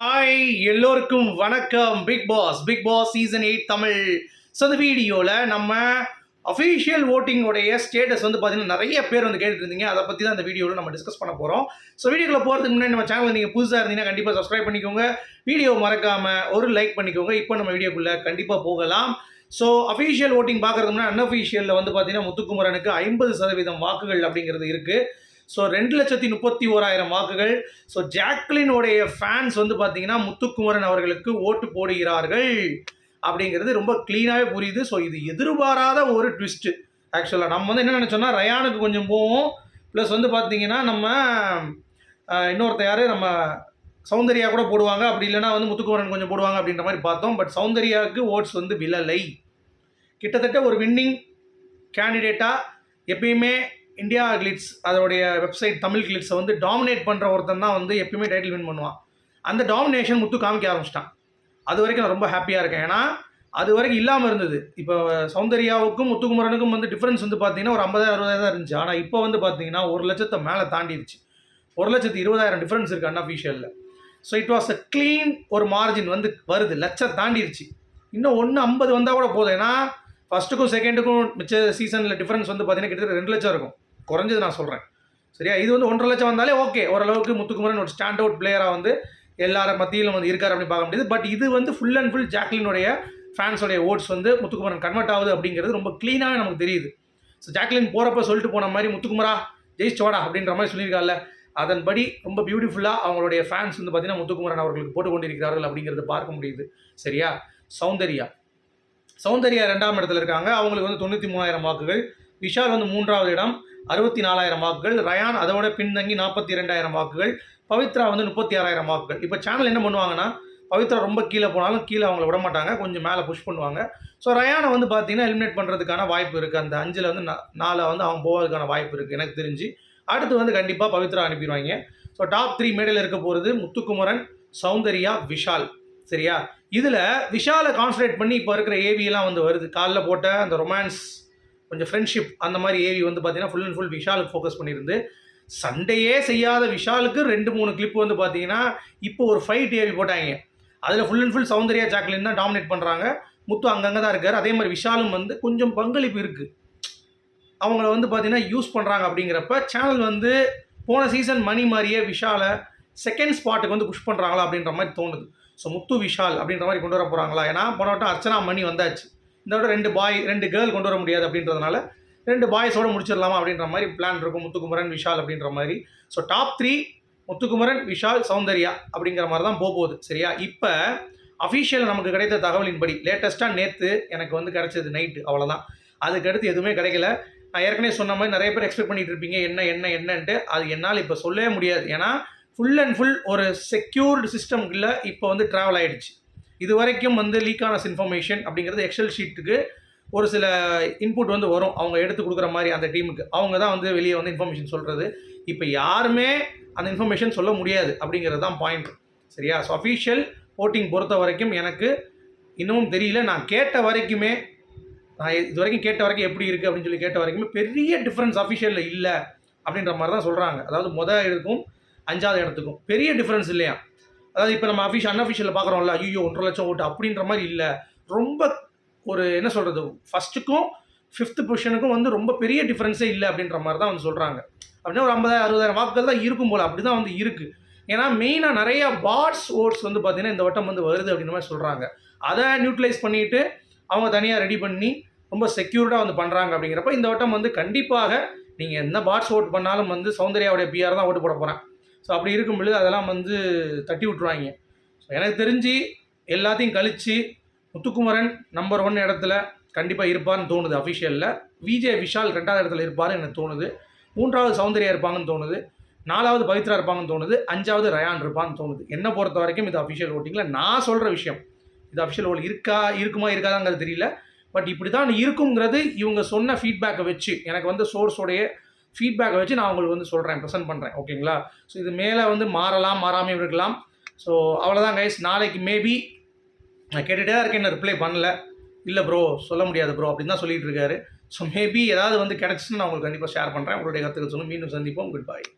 Hi எல்லோருக்கும் வணக்கம். Bigg Boss Bigg Boss season eight Tamil so அந்த வீடியோவில் நம்ம அஃபீஷியல் ஓட்டிங்கோடைய ஸ்டேட்டஸ் வந்து பார்த்தீங்கன்னா நிறைய பேர் வந்து கேட்டுருந்தீங்க. அதை பற்றி தான் அந்த வீடியோவில் நம்ம டிஸ்கஸ் பண்ண போகிறோம் ஸோ வீடியோவில் போகிறதுக்கு முன்னாடி நம்ம சேனல் நீங்கள் புதுசாக இருந்தீங்கன்னா கண்டிப்பாக சப்ஸ்கிரைப் பண்ணிக்கோங்க. வீடியோ மறக்காமல் ஒரு லைக் பண்ணிக்கோங்க. இப்போ நம்ம வீடியோக்குள்ளே கண்டிப்பாக போகலாம். ஸோ அஃபீஷியல் ஓட்டிங் பார்க்குறதுனா முன்னாடி அன்அஃபீஷியலில் வந்து பார்த்தீங்கன்னா முத்துக்குமரனுக்கு ஐம்பது சதவீதம் வாக்குகள் அப்படிங்கிறது இருக்குது ஸோ ரெண்டு லட்சத்தி முப்பத்தி ஓராயிரம் வாக்குகள். ஸோ ஜாக்லினுடைய ஃபேன்ஸ் வந்து பார்த்தீங்கன்னா முத்துக்குமரன் அவர்களுக்கு ஓட்டு போடுகிறார்கள். அப்படிங்கிறது ரொம்ப க்ளீனாகவே புரியுது. ஸோ இது எதிர்பாராத ஒரு ட்விஸ்ட்டு ஆக்சுவலாக நம்ம வந்து என்ன நினச்சோம்னா ரயானுக்கு கொஞ்சம் போவோம். ப்ளஸ் வந்து பார்த்தீங்கன்னா நம்ம இன்னொருத்த யார்? நம்ம சௌந்தர்யா கூட போடுவாங்க. அப்படி இல்லைன்னா வந்து முத்துக்குமரன் கொஞ்சம் போடுவாங்க அப்படின்ற மாதிரி பார்த்தோம். பட் சௌந்தர்யாவுக்கு ஓட்ஸ் வந்து விழலை. கிட்டத்தட்ட ஒரு வின்னிங் கேண்டிடேட்டாக எப்பயுமே இந்தியா கிளிட்ஸ் அதோடைய வெப்சைட் தமிழ் கிளிட்ஸை வந்து டாமினேட் பண்ணுற ஒருத்தன் தான் வந்து எப்பயுமே டைட்டில் வின் பண்ணுவான். அந்த டாமினேஷன் முத்து காமிக்க ஆரம்பிச்சிட்டான். அது வரைக்கும் நான் ரொம்ப ஹாப்பியாக இருக்கேன். ஏன்னா அது வரைக்கும் இல்லாமல் இருந்தது. இப்போ சௌந்தர்யாவுக்கும் முத்துக்குமரனுக்கும் வந்து டிஃப்ரென்ஸ் வந்து பார்த்தீங்கன்னா ஒரு ஐம்பதாயிரம் அறுபதாயிரம் தான் இருந்துச்சு. ஆனால் இப்போ வந்து பார்த்தீங்கன்னா ஒரு லட்சத்தை மேலே தாண்டிடுச்சு. ஒரு லட்சத்து இருபதாயிரம் டிஃப்ரென்ஸ் இருக்குது அன்அஃபிஷியலில் so it was a clean ஒரு மார்ஜின் வந்து வருது. லட்சம் தாண்டிடுச்சு. இன்னும் ஒன்று ஐம்பது வந்தால் கூட போதும். ஏன்னா ஃபஸ்ட்டுக்கும் செகண்டுக்கும் மிச்ச சீசனில் டிஃப்ரென்ஸ் வந்து பார்த்தீங்கன்னா கிட்டத்தட்ட ரெண்டு லட்சம் இருக்கும். குறைஞ்சது நான் சொல்கிறேன் சரியா? இது வந்து ஒன்றரை லட்சம் வந்தாலே ஓகே. ஓரளவுக்கு முத்துக்குமரன் ஒரு ஸ்டாண்ட் அவுட் பிளேயராக வந்து எல்லாரும் மத்தியிலும் வந்து இருக்கார் அப்படின்னு பார்க்க முடியுது. பட் இது வந்து ஃபுல் அண்ட் ஃபுல் ஜாக்லினுடைய ஃபேன்ஸோடைய ஓட்ஸ் வந்து முத்துக்குமரன் கன்வெர்ட் ஆகுது அப்படிங்கிறது ரொம்ப க்ளீனாகவே நமக்கு தெரியுது. ஸோ ஜாக்லின் போகிறப்ப சொல்லிட்டு போன மாதிரி முத்துக்குமரா ஜெயிச்சோடா அப்படின்ற மாதிரி சொல்லியிருக்காங்கல்ல அதன்படி ரொம்ப பியூட்டிஃபுல்லாக அவங்களுடைய ஃபேன்ஸ் வந்து பார்த்தீங்கன்னா முத்துக்குமரன் அவர்களுக்கு போட்டு கொண்டிருக்கிறார்கள் அப்படிங்கிறத பார்க்க முடியுது. சரியா? சௌந்தர்யா. சௌந்தர்யா ரெண்டாம் இடத்துல இருக்காங்க. அவங்களுக்கு வந்து தொண்ணூற்றி மூணாயிரம் வாக்குகள். விஷால் வந்து மூன்றாவது இடம் அறுபத்தி நாலாயிரம் வாக்குகள். ரயான் அதோட பின்தங்கி நாற்பத்தி இரண்டாயிரம் வாக்குகள். பவித்ரா வந்து முப்பத்தி ஆறாயிரம் வாக்குகள். இப்போ சேனல் என்ன பண்ணுவாங்கன்னா பவித்ரா ரொம்ப கீழே போனாலும் கீழே அவங்கள விட மாட்டாங்க. கொஞ்சம் மேலே புஷ் பண்ணுவாங்க. ஸோ ரயானை வந்து பார்த்தீங்கன்னா எலிமினேட் பண்ணுறதுக்கான வாய்ப்பு இருக்குது அந்த அஞ்சில் வந்து நாலு வந்து அவங்க போவதுக்கான வாய்ப்பு இருக்குது எனக்கு தெரிஞ்சு. அடுத்து வந்து கண்டிப்பாக பவித்ரா அனுப்பிடுவாங்க. ஸோ டாப் த்ரீ மேடையில் இருக்க போகிறது முத்துக்குமரன் சௌந்தர்யா விஷால். சரியா? இதில் விஷாலை கான்சன்ட்ரேட் பண்ணி இப்போ இருக்கிற ஏவியெல்லாம் வந்து வருது. காலைல போட்ட அந்த ரொமான்ஸ் கொஞ்சம் ஃப்ரெண்ட்ஷிப் அந்த மாதிரி ஏவி வந்து பார்த்தீங்கன்னா ஃபுல் அண்ட் ஃபுல் விஷாலுக்கு ஃபோக்கஸ் பண்ணியிருந்து சண்டையே செய்யாத விஷாலுக்கு ரெண்டு மூணு கிளிப் வந்து பார்த்தீங்கன்னா இப்போ ஒரு ஃபைட் ஏவி போட்டாங்க. அதில் full and full Soundarya Jacqueline தான் டாமினேட் பண்ணுறாங்க முத்து அங்கங்கே தான் இருக்கார். அதே மாதிரி விஷாலும் வந்து கொஞ்சம் பங்களிப்பு இருக்குது அவங்கள வந்து பார்த்தீங்கன்னா யூஸ் பண்ணுறாங்க அப்படிங்கிறப்ப சேனல் வந்து போன சீசன் மணி மாதிரியே விஷாலை செகண்ட் ஸ்பாட்டுக்கு வந்து புஷ் பண்ணுறாங்களா அப்படின்ற மாதிரி தோணுது. ஸோ முத்து விஷால் அப்படின்ற மாதிரி கொண்டு வர போகிறாங்களா ஏன்னா போன வட்டம் அர்ச்சனா மணி வந்தாச்சு. இந்த விட ரெண்டு பாய் ரெண்டு கேர்ள் கொண்டு வர முடியாது அப்படின்றதுனால ரெண்டு பாய்ஸோட முடிச்சிடலாமா அப்படின்ற மாதிரி பிளான் இருக்கும். முத்துக்குமரன் விஷால் அப்படின்ற மாதிரி. So top three Muthukumaran Vishal Soundarya அப்படிங்கிற மாதிரி தான் போக போகுது. சரியா? இப்போ அஃபீஷியல் நமக்கு கிடைத்த தகவலின்படி லேட்டஸ்ட்டாக நேற்று எனக்கு வந்து கிடைச்சது நைட்டு அவ்வளோதான் அதுக்கடுத்து எதுவுமே கிடைக்கல. நான் ஏற்கனவே சொன்ன மாதிரி நிறைய பேர் எக்ஸ்பெக்ட் பண்ணிட்டு இருப்பீங்க. என்ன என்ன என்னன்ட்டு. அது என்னால் இப்போ சொல்லவே முடியாது. ஏன்னா ஃபுல் அண்ட் ஃபுல் ஒரு செக்யூர்டு சிஸ்டம்குள்ளே இப்போ வந்து ட்ராவல் ஆகிடுச்சு இது வரைக்கும் வந்து லீக் இன்ஃபர்மேஷன் அப்படிங்கிறது எக்ஸல் ஷீட்டுக்கு ஒரு சில இன்புட் வந்து வரும். அவங்க எடுத்து கொடுக்குற மாதிரி அந்த டீமுக்கு அவங்க தான் வந்து வெளியே வந்து இன்ஃபர்மேஷன் சொல்கிறது இப்போ யாருமே அந்த இன்ஃபர்மேஷன் சொல்ல முடியாது அப்படிங்கிறது தான் பாயிண்ட் சரியா? ஸோ அஃபீஷியல் ஓட்டிங் பொறுத்த வரைக்கும் எனக்கு இன்னமும் தெரியல. நான் கேட்ட வரைக்குமே நான் இது வரைக்கும் கேட்ட வரைக்கும் எப்படி இருக்குது அப்படின்னு சொல்லி கேட்ட வரைக்குமே பெரிய டிஃப்ரென்ஸ் அஃபிஷியலில் இல்லை அப்படின்ற மாதிரி தான் சொல்கிறாங்க அதாவது மொதல் இடத்துக்கும் அஞ்சாவது இடத்துக்கும் பெரிய டிஃப்ரென்ஸ் இல்லையா? அதாவது இப்போ நம்ம அஃபிஷியல் அன்அஃபிஷியலில் பார்க்குறோம்ல ஐயோ ஒன்றரை லட்சம் ஓட்டு அப்படின்ற மாதிரி இல்லை. ரொம்ப ஒரு என்ன சொல்கிறது ஃபஸ்ட்டுக்கும் ஃபிஃப்த் பொசிஷனுக்கும் வந்து ரொம்ப பெரிய டிஃப்ரென்ஸே இல்லை அப்படின்ற மாதிரி தான் வந்து சொல்கிறாங்க அப்படின்னா ஒரு ஐம்பதாயிரம் அறுபதாயிரம் வாக்குகள் தான் இருக்கும் போல் அப்படி தான் வந்து இருக்குது ஏன்னா மெயினாக நிறைய பாட்ஸ் ஓட்ஸ் வந்து பார்த்தீங்கன்னா இந்த வட்டம் வந்து வருது அப்படின்ற மாதிரி சொல்கிறாங்க அதை நியூட்ரலைஸ் பண்ணிட்டு அவங்க தனியாக ரெடி பண்ணி ரொம்ப செக்யூர்டாக வந்து பண்ணுறாங்க அப்படிங்கிறப்ப இந்த வட்டம் வந்து கண்டிப்பாக நீங்கள் என்ன பாட்ஸ் ஓட் பண்ணாலும் வந்து சௌந்தர்யாவுடைய பிஆர் தான் ஓட்டு போட போகிறேன் ஸோ அப்படி இருக்கும் பொழுது அதெல்லாம் வந்து தட்டி விட்ருவாங்க ஸோ எனக்கு தெரிஞ்சு எல்லாத்தையும் கழித்து முத்துக்குமரன் நம்பர் ஒன் இடத்துல கண்டிப்பாக இருப்பார்னு தோணுது அஃபிஷியலில் விஜய் விஷால் ரெண்டாவது இடத்துல இருப்பார்னு எனக்கு தோணுது. மூன்றாவது சௌந்தர்யா இருப்பாங்கன்னு தோணுது. நாலாவது பவித்ரா இருப்பாங்கன்னு தோணுது. அஞ்சாவது ரயான் இருப்பான்னு தோணுது. என்னை பொறுத்த வரைக்கும் இது அஃபிஷியல் ஓட்டிங்கில் நான் சொல்கிற விஷயம். இது அஃபிஷியல் ஓல் இருக்கா இருக்குமா இருக்காதாங்கிறது தெரியல. பட் இப்படி தான் இருக்குங்கிறது இவங்க சொன்ன ஃபீட்பேக்கை வச்சு எனக்கு வந்து சோர்ஸோடைய ஃபீட்பேக்கை வச்சு நான் உங்களுக்கு வந்து சொல்கிறேன் ப்ரெசென்ட் பண்ணுறேன் ஓகேங்களா ஸோ இது மேலே வந்து மாறலாம் மாறாமல் இருக்கலாம். ஸோ அவ்வளோதான் கைஸ் நாளைக்கு மேபி நான் கேட்டுகிட்டே தான் இருக்கேன் ரிப்ளை பண்ணல. இல்லை ப்ரோ சொல்ல முடியாது ப்ரோ அப்படின்னு தான் சொல்லிட்டு இருக்காரு. ஸோ மேபி ஏதாவது வந்து கிடச்சின்னு நான் உங்களுக்கு கண்டிப்பாக ஷேர் பண்ணுறேன் உங்களுடைய கருத்துக்கள் சொல்லும் மீண்டும் சந்திப்போம். குட் பாய்